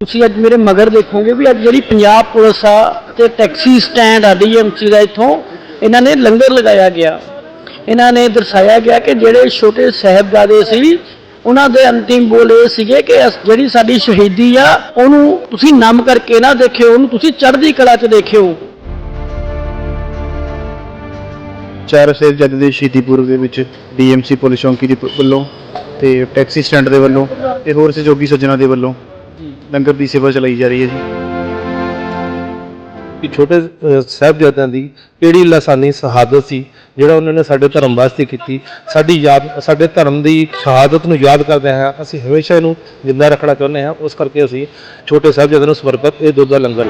ਤੁਸੀਂ ਅੱਜ ਮੇਰੇ ਮਗਰ ਦੇਖੋਗੇ ਵੀ ਅੱਜ ਜਿਹੜੀ ਪੰਜਾਬ ਪੁਲਿਸ ਆ ਤੇ ਟੈਕਸੀ ਸਟੈਂਡ ਆ ਡੀਐਮਸੀ ਦਾ ਇੱਥੋਂ, ਇਹਨਾਂ ਨੇ ਲੰਗਰ ਲਗਾਇਆ ਗਿਆ। ਇਹਨਾਂ ਨੇ ਦਰਸਾਇਆ ਗਿਆ ਕਿ ਜਿਹੜੇ ਛੋਟੇ ਸਾਹਿਬਜ਼ਾਦੇ ਸੀ, ਉਹਨਾਂ ਦੇ ਅੰਤਿਮ ਬੋਲ ਇਹ ਸੀਗੇ ਕਿ ਜਿਹੜੀ ਸਾਡੀ ਸ਼ਹੀਦੀ ਆ, ਉਹਨੂੰ ਤੁਸੀਂ ਨਮ ਕਰਕੇ ਨਾ ਦੇਖਿਓ, ਉਹਨੂੰ ਤੁਸੀਂ ਚੜ੍ਹਦੀ ਕਲਾ 'ਚ ਦੇਖਿਓ। ਚਾਰ ਸਾਹਿਬਜ਼ਾਦੇ ਦੇ ਸ਼ਹੀਦੀ ਪੁਰਬ ਦੇ ਵਿੱਚ ਡੀਐਮਸੀ ਪੁਲਿਸ ਚੌਂਕੀ ਦੇ ਵੱਲੋਂ ਤੇ ਟੈਕਸੀ ਸਟੈਂਡ ਦੇ ਵੱਲੋਂ ਤੇ ਹੋਰ ਸਹਿਯੋਗੀ ਸੱਜਣਾ ਦੇ ਵੱਲੋਂ ਲੰਗਰ ਦੀ ਸੇਵਾ ਚਲਾਈ ਜਾ ਰਹੀ ਹੈ ਜੀ। ਕਿ ਛੋਟੇ ਸਾਹਿਬਜ਼ਾਦਿਆਂ ਦੀ ਕਿਹੜੀ ਲਾਸਾਨੀ ਸ਼ਹਾਦਤ ਸੀ ਜਿਹੜਾ ਉਹਨਾਂ ਨੇ ਸਾਡੇ ਧਰਮ ਵਾਸਤੇ ਕੀਤੀ। ਸਾਡੀ ਯਾਦ ਸਾਡੇ ਧਰਮ ਦੀ ਸ਼ਹਾਦਤ ਨੂੰ ਯਾਦ ਕਰਦੇ ਹਾਂ ਅਸੀਂ ਹਮੇਸ਼ਾ ਇਹਨੂੰ ਜਿੰਦਾ ਰੱਖਣਾ ਚਾਹੁੰਦੇ ਹਾਂ। ਉਸ ਕਰਕੇ ਅਸੀਂ ਛੋਟੇ ਸਾਹਿਬਜ਼ਾਦਿਆਂ ਨੂੰ ਸਮਰਪਿਤ ਇਹ ਦੁੱਧ ਦਾ ਲੰਗਰ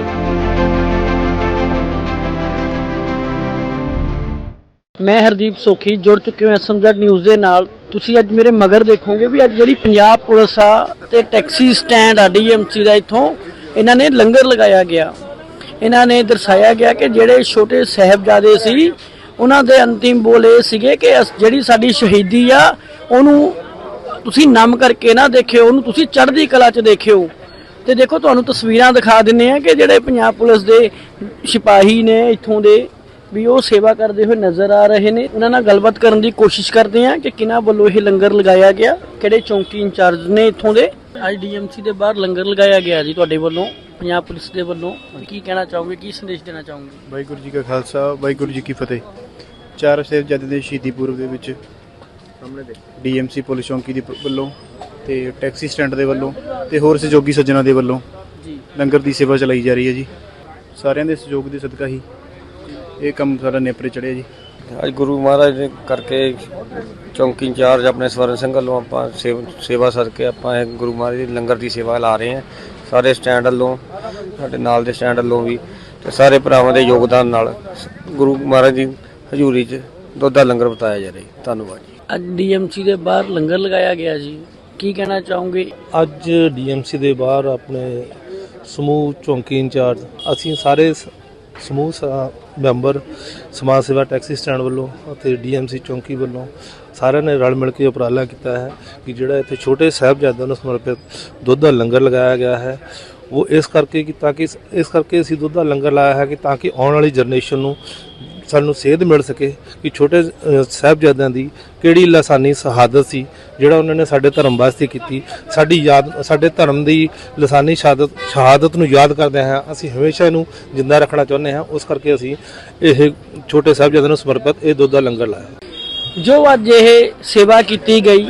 ਮੈਂ ਹਰਦੀਪ ਸੋਖੀ ਜੁੜ ਚੁੱਕੇ ਹਾਂ ਐਸਐਮਜ਼ੈਡ ਨਿਊਜ਼ ਦੇ ਨਾਲ। ਤੁਸੀਂ ਅੱਜ ਮੇਰੇ ਮਗਰ ਦੇਖੋਗੇ ਵੀ ਅੱਜ ਜਿਹੜੀ ਪੰਜਾਬ ਪੁਲਿਸ ਆ ਤੇ ਟੈਕਸੀ ਸਟੈਂਡ ਆ ਡੀਐਮਸੀ ਦਾ ਇੱਥੋਂ, ਇਹਨਾਂ ਨੇ ਲੰਗਰ ਲਗਾਇਆ ਗਿਆ। ਇਹਨਾਂ ਨੇ ਦਰਸਾਇਆ ਗਿਆ ਕਿ ਜਿਹੜੇ ਛੋਟੇ ਸਾਹਿਬਜ਼ਾਦੇ ਸੀ, ਉਹਨਾਂ ਦੇ ਅੰਤਿਮ ਬੋਲ ਇਹ ਸੀਗੇ ਕਿ ਅਸ- ਜਿਹੜੀ ਸਾਡੀ ਸ਼ਹੀਦੀ ਆ, ਉਹਨੂੰ ਤੁਸੀਂ ਨਮ ਕਰਕੇ ਨਾ ਦੇਖਿਓ, ਉਹਨੂੰ ਤੁਸੀਂ ਚੜ੍ਹਦੀ ਕਲਾ 'ਚ ਦੇਖਿਓ। ਤੇ ਦੇਖੋ, ਤੁਹਾਨੂੰ ਤਸਵੀਰਾਂ ਦਿਖਾ ਦਿੰਨੇ ਆ ਕਿ ਜਿਹੜੇ ਪੰਜਾਬ ਪੁਲਿਸ ਦੇ ਸਿਪਾਹੀ ਨੇ ਇੱਥੋਂ ਦੇ ਵੀ ਉਹ ਸੇਵਾ ਕਰਦੇ ਹੋਏ ਨਜ਼ਰ ਆ ਰਹੇ ਨੇ। ਉਹਨਾਂ ਨਾਲ ਗੱਲਬਾਤ ਕਰਨ ਦੀ ਕੋਸ਼ਿਸ਼ ਕਰਦੇ ਆ ਕਿ ਕਿਹਨਾਂ ਵੱਲੋਂ ਇਹ ਲੰਗਰ ਲਗਾਇਆ ਗਿਆ ਕਿਹੜੇ ਚੌਂਕੀ ਇੰਚਾਰਜ ਨੇ ਇੱਥੋਂ ਦੇ। ਅੱਜ ਡੀਐਮਸੀ ਦੇ ਬਾਹਰ ਲੰਗਰ ਲਗਾਇਆ ਗਿਆ ਜੀ ਤੁਹਾਡੇ ਵੱਲੋਂ ਪੰਜਾਬ ਪੁਲਿਸ ਦੇ ਵੱਲੋਂ। ਕੀ ਕਹਿਣਾ ਚਾਹੋਗੇ ਕੀ ਸੰਦੇਸ਼ ਦੇਣਾ ਚਾਹੋਗੇ? ਵਾਹਿਗੁਰੂ ਜੀ ਕਾ ਖਾਲਸਾ ਵਾਹਿਗੁਰੂ ਜੀ ਕੀ ਫਤਿਹ। ਚਾਰ ਸਾਹਿਬਜ਼ਾਦੇ ਦੇ ਸ਼ਹੀਦੀ ਪੁਰਬ ਦੇ ਵਿੱਚ ਡੀਐਮਸੀ ਪੁਲਿਸ ਚੌਂਕੀ ਦੇ ਵੱਲੋਂ ਤੇ ਟੈਕਸੀ ਸਟੈਂਡ ਦੇ ਵੱਲੋਂ ਤੇ ਹੋਰ ਸਹਿਯੋਗੀ ਸੱਜਣਾ ਦੇ ਵੱਲੋਂ ਜੀ। ਲੰਗਰ ਦੀ ਸੇਵਾ ਚਲਾਈ ਜਾ ਰਹੀ ਹੈ ਜੀ। ਸਾਰਿਆਂ ਦੇ ਸਹਿਯੋਗ ਦੇ ਸਦਕਾ ਹੀ ਇਹ ਕੰਮ ਸਾਡਾ ਨੇਪਰੇ ਚੜਿਆ ਜੀ। ਅੱਜ ਗੁਰੂ ਮਹਾਰਾਜ ਦੇ ਕਰਕੇ ਚੌਂਕੀ ਇੰਚਾਰਜ ਆਪਣੇ ਸਵਰਨ ਸਿੰਘ ਵੱਲੋਂ ਆਪਾਂ ਸੇਵ- ਸੇਵਾ ਸਦਕੇ ਆਪਾਂ ਇਹ ਗੁਰੂ ਮਹਾਰਾਜ ਦੀ ਲੰਗਰ ਦੀ ਸੇਵਾ ਲਾ ਰਹੇ ਹਾਂ। ਸਾਰੇ ਸਟੈਂਡ ਵੱਲੋਂ ਸਾਡੇ ਨਾਲ ਦੇ ਸਟੈਂਡ ਵੱਲੋਂ ਵੀ ਤੇ ਸਾਰੇ ਭਰਾਵਾਂ ਦੇ ਯੋਗਦਾਨ ਨਾਲ ਗੁਰੂ ਮਹਾਰਾਜ ਦੀ ਹਜ਼ੂਰੀ 'ਚ ਦੁੱਧ ਦਾ ਲੰਗਰ ਬਤਾਇਆ ਜਾ ਰਿਹਾ ਧੰਨਵਾਦ ਜੀ। ਅੱਜ ਡੀਐਮਸੀ ਦੇ ਬਾਹਰ ਲੰਗਰ ਲਗਾਇਆ ਗਿਆ ਜੀ। ਕੀ ਕਹਿਣਾ ਚਾਹੋਗੇ? ਅੱਜ ਡੀਐਮਸੀ ਦੇ ਬਾਹਰ ਆਪਣੇ ਸਮੂਹ ਚੌਂਕੀ ਇੰਚਾਰਜ ਅਸੀਂ ਸਾਰੇ ਸ- ਸਮੂਹ ਸ- ਮੈਂਬਰ ਸਮਾਜ ਸੇਵਾ ਟੈਕਸੀ ਸਟੈਂਡ ਵੱਲੋਂ ਅਤੇ ਡੀਐਮਸੀ ਚੌਂਕੀ ਵੱਲੋਂ ਸਾਰਿਆਂ ਨੇ ਰਲ ਮਿਲ ਕੇ ਉਪਰਾਲਾ ਕੀਤਾ ਹੈ ਕਿ ਜਿਹੜਾ ਇੱਥੇ ਛੋਟੇ ਸਾਹਿਬਜ਼ਾਦਿਆਂ ਨੂੰ ਸਮਰਪਿਤ ਦੁੱਧ ਦਾ ਲੰਗਰ ਲਗਾਇਆ ਗਿਆ ਹੈ। ਉਹ ਇਸ ਕਰਕੇ ਕਿ ਤਾਂ ਕਿ ਇਸ ਕਰਕੇ ਅਸੀਂ ਦੁੱਧ ਦਾ ਲੰਗਰ ਲਾਇਆ ਹੈ ਕਿ ਤਾਂ ਕਿ ਆਉਣ ਵਾਲੀ ਜਨਰੇਸ਼ਨ ਨੂੰ ਸਾਨੂੰ ਸੇਧ ਮਿਲ ਸਕੇ ਕਿ ਛੋਟੇ ਅਹ, ਸਾਹਿਬਜ਼ਾਦਿਆਂ ਦੀ ਕਿਹੜੀ ਲਸਾਨੀ ਸ਼ਹਾਦਤ ਸੀ ਜਿਹੜਾ ਉਹਨਾਂ ਨੇ ਸਾਡੇ ਧਰਮ ਵਾਸਤੇ ਕੀਤੀ। ਸਾਡੀ ਯਾਦ ਸਾਡੇ ਧਰਮ ਦੀ ਲਸਾਨੀ ਸ਼ਹਾਦਤ ਸ਼ਹਾਦਤ ਨੂੰ ਯਾਦ ਕਰਦੇ ਹਾਂ। ਅਸੀਂ ਹਮੇਸ਼ਾ ਇਹਨੂੰ ਜਿੰਦਾ ਰੱਖਣਾ ਚਾਹੁੰਦੇ ਹਾਂ। ਉਸ ਕਰਕੇ ਅਸੀਂ ਇਹ ਛੋਟੇ ਸਾਹਿਬਜ਼ਾਦਿਆਂ ਨੂੰ ਸਮਰਪਿਤ ਇਹ ਦੁੱਧ ਦਾ ਲੰਗਰ ਲਾਇਆ। ਜੋ ਅੱਜ ਇਹ ਸੇਵਾ ਕੀਤੀ ਗਈ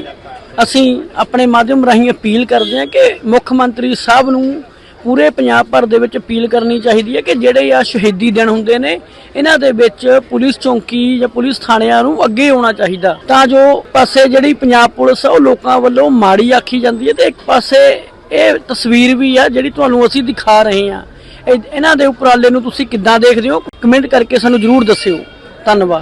ਅਸੀਂ ਆਪਣੇ ਮਾਧਿਅਮ ਰਾਹੀਂ ਅਪੀਲ ਕਰਦੇ ਹਾਂ ਕਿ ਮੁੱਖ ਮੰਤਰੀ ਸਾਹਿਬ ਨੂੰ ਪੂਰੇ ਪੰਜਾਬ ਭਰ ਦੇ ਵਿੱਚ ਅਪੀਲ ਕਰਨੀ ਚਾਹੀਦੀ ਹੈ ਕਿ ਜਿਹੜੇ ਆ ਸ਼ਹੀਦੀ ਦਿਨ ਹੁੰਦੇ ਨੇ, ਇਹਨਾਂ ਦੇ ਵਿੱਚ ਪੁਲਿਸ ਚੌਂਕੀ ਜਾਂ ਪੁਲਿਸ ਥਾਣਿਆਂ ਨੂੰ ਅੱਗੇ ਆਉਣਾ ਚਾਹੀਦਾ। ਤਾਂ ਜੋ ਪਾਸੇ ਜਿਹੜੀ ਪੰਜਾਬ ਪੁਲਿਸ ਆ, ਉਹ ਲੋਕਾਂ ਵੱਲੋਂ ਮਾੜੀ ਆਖੀ ਜਾਂਦੀ ਹੈ ਤੇ ਇੱਕ ਪਾਸੇ ਇਹ ਤਸਵੀਰ ਵੀ ਆ ਜਿਹੜੀ ਤੁਹਾਨੂੰ ਅਸੀਂ ਦਿਖਾ ਰਹੇ ਹਾਂ। ਇਹ- ਇਹਨਾਂ ਦੇ ਉਪਰਾਲੇ ਨੂੰ ਤੁਸੀਂ ਕਿੱਦਾਂ ਦੇਖਦੇ ਹੋ? ਕਮੈਂਟ ਕਰਕੇ ਸਾਨੂੰ ਜਰੂਰ ਦੱਸਿਓ। ਧੰਨਵਾਦ।